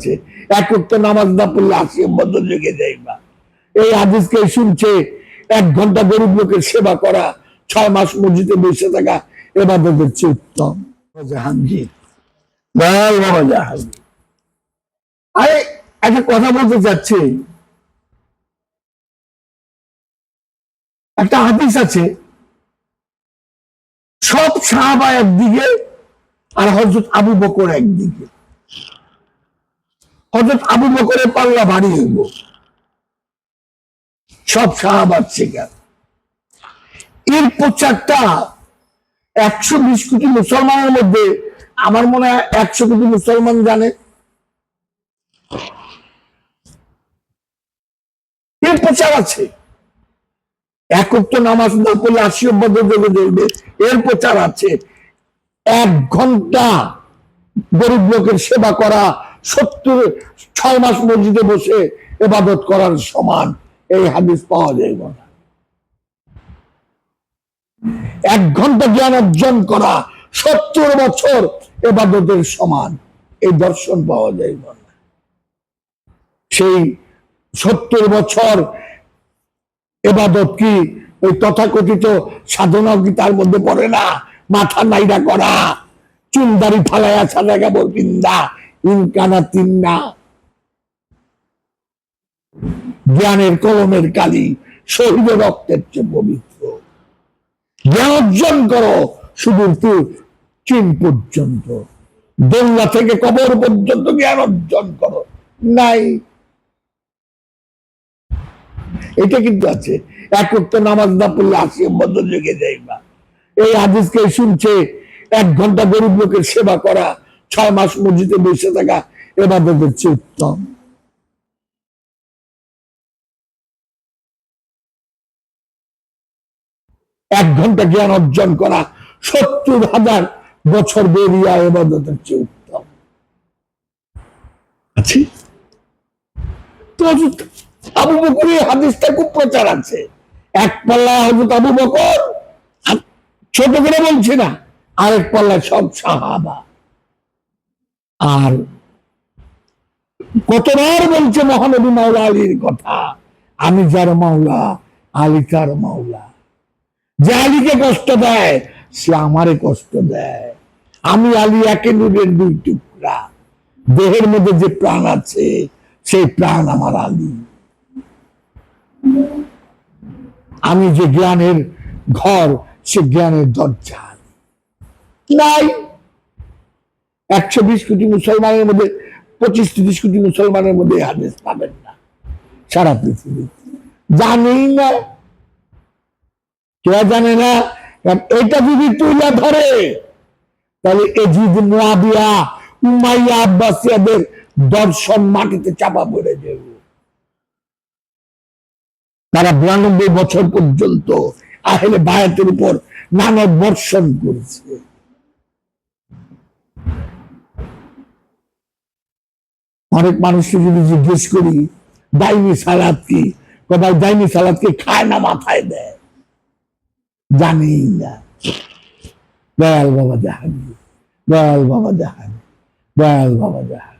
আছে। একক তো নামাজ না পড়লে আসিয়ে বদ্ধ জেগে যাইবা এই হাদিসকে শুনছে, এক ঘণ্টা গরিব লোকের সেবা করা, ছয় মাস মসজিদে বসে থাকা, এবাদতের চেয়ে উত্তম। আরে, একটা কথা বলতে চাচ্ছি। একটা হাদিস আছে। সব সাহাবা একদিকে আর হজরত আবু বকর একদিকে। হজরত আবু বকরের পাল্লা ভারী হইব। সব সাহাবার শিকার। এর প্রচারটা একশো বিশ কোটি মুসলমানের মধ্যে, আমার মনে হয় একশো কোটি মুসলমান জানে। এর প্রচার আছে। একক তো নামাজ না পড়লে আশি অব্বদ দেবে দেখবে এর প্রচার আছে। এক ঘণ্টা গরিব লোকের সেবা করা সত্তর, ছয় মাস মসজিদে বসে এবাদত করার সমান এই হাদিস পাওয়া যাইব না। এক ঘণ্টা জ্ঞান অর্জন করা সত্তর বছর এবাদতের সমান, এই দর্শন পাওয়া যাইব না। সেই সত্তর বছর এবাদত কি ওই তথাকথিত সাধনা কি তার মধ্যে পড়ে না? মাথা নাইরা করা চুলদারি ফালাইয়া সাদা কাপড় পিন্দা ইনকানা তিন্না জ্ঞানের কলমের কালি শহীদের রক্তের চেয়ে পবিত্র। জ্ঞান অর্জন করো, শুধু চীন পর্যন্ত। দোল্লা থেকে কবর পর্যন্ত জ্ঞান অর্জন করো। নাই। এটা কিন্তু আছে। একক তো নামাজ না পড়লে আসিয়ে বদ্ধ জেগে যাইবা এই হাদিসকে শুনছে, এক ঘণ্টা গরিব লোকের সেবা করা ছয় মাস মসজিদে বসে থাকা এবাদতের চেয়ে উত্তম। এক ঘণ্টা জ্ঞান অর্জন করা সত্তর হাজার বছর বেরিয়া এবাদতের চেয়ে উত্তম। আছি তো হযরত আবু বকরের হাদিসটা খুব প্রচার আছে। এক পাল্লা হজরত আবু বকর ছোট করে বলছি না, আরেক পাল্লা সব সাহাবা। আর কতবার বলছে মহানবী মাওলা আলীর কথা? আমি যার মাওলা, আলী তার মাওলা। যে আলীকে কষ্ট দেয়, সে আমারে কষ্ট দেয়। আমি আলী একে নূরের দুই টুকরা। দেহের মধ্যে যে প্রাণ আছে, সেই প্রাণ আমার আলী। আমি যে জ্ঞানের ঘর, সে জ্ঞানের দরজা। নাই। একশো বিশ কোটি মুসলমানের মধ্যে, পঁচিশ তিরিশ কোটি মুসলমানের মধ্যে হাদিস পাবেন না। সারা পৃথিবী জানেই না কে জানে না এটা যদি তুলে ধরে, তাহলে এজিদ মুয়াবিয়া উমাইয়া আব্বাসিয়াদের দর্শন মাটিতে চাপা পড়ে যাবে। তারা বিরানব্বই বছর পর্যন্ত আহলে বায়াতের উপর নানা বর্ষণ করেছে। অনেক মানুষকে যদি জিজ্ঞেস করি ডাইনি সালাদ কি? কোথায় ডাইনি সালাদ কি খায় না, মাথায় দেয়। জানি না। দয়াল বাবা জাহাঙ্গীর, দয়াল বাবা জাহাঙ্গীর, দয়াল বাবা জাহাঙ্গীর।